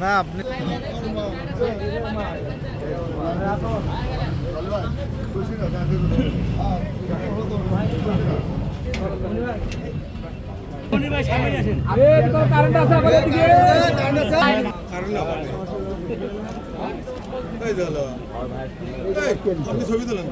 না আপনি কারেন্ট আছে আপনি ছবি তুলেন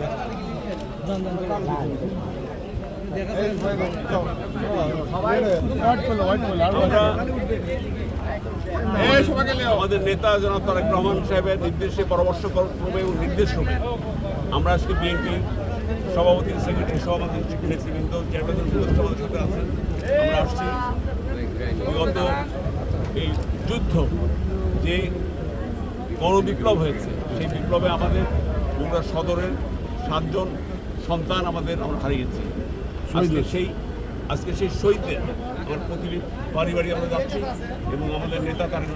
আমাদের নেতা জনাব তারেক রহমান সাহেবের নির্দেশে পরামর্শ ক্রমে ও নির্দেশ ক্রমে আমরা আজকে বিএনপির সভাপতি, সেক্রেটারি, সভাপতি নেতৃবৃন্দ চেয়ারম্যান সদস্য আমাদের সাথে আছেন। আমরা আসছি। বিগত এই যুদ্ধ যে গণবিপ্লব হয়েছে, সেই বিপ্লবে আমাদের বগুড়া সদরের সাতজন সন্তান আমাদের আমরা হারিয়েছি। আজকে সেই আজকে সেই শহীদদের আমার প্রতিটি বাড়ি বাড়ি আমরা যাচ্ছি এবং আমাদের নেতা তারেক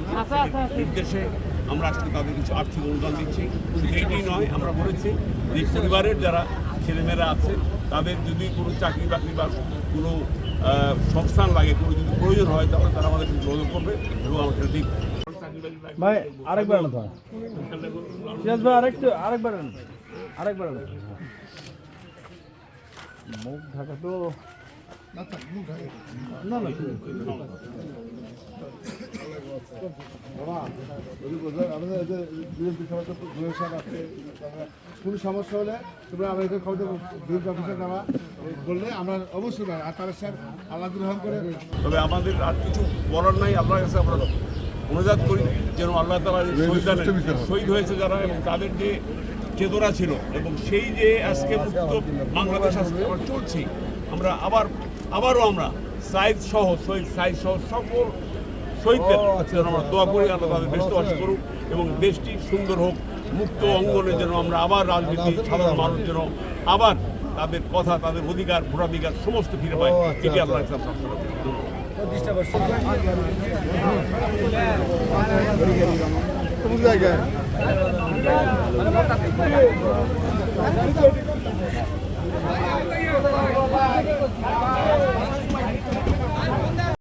নির্দেশে আমরা আজকে তাদের কিছু আর্থিক অনুদান দিচ্ছি। এইটাই নয় আমরা বলেছি যে পরিবারের যারা ছেলেমেয়েরা আছে তাদের যদি কোনো চাকরি বাকরি বা কোনো সংস্থান লাগে কোনো যদি প্রয়োজন হয় তাহলে তারা আমাদের যোগাযোগ করবে এবং আমাকে দিক ভাই আরেকবার না তো। সিরাজ ভাই। আরেকটু আরেকবার। আরেকবার। মুখ ঢাকা তো না না কোনো সমস্যা হলে তোমরা আমাদের খবর বিল অফিসে নেওয়া বললে আমরা অবশ্যই না আর তারা স্যার আল্লাহ রহম করে তবে আমাদের আর কিছু বলার নাই আপনার কাছে আমরা অনুরোধ করি যেন আল্লাহ তালা শহীদ হয়েছে যারা এবং তাদের যে চেতনা ছিল এবং সেই যে আজকে মুক্ত বাংলাদেশ আজকে আমরা চলছি আমরা আবার আবারও আমরা সাইদ সহ শহীদ সাইদ সহ সকল শহীদদের যেন আমরা দোয়া করি আল্লাহ তাদের ব্যস্তবাসী করুক এবং দেশটি সুন্দর হোক মুক্ত অঙ্গনে যেন আমরা আবার রাজনীতি সাধারণ মানুষ যেন আবার তাদের কথা তাদের অধিকার ভোটাধিকার সমস্ত ফিরে পায়। এটি আল্লাহ কাছে আমরা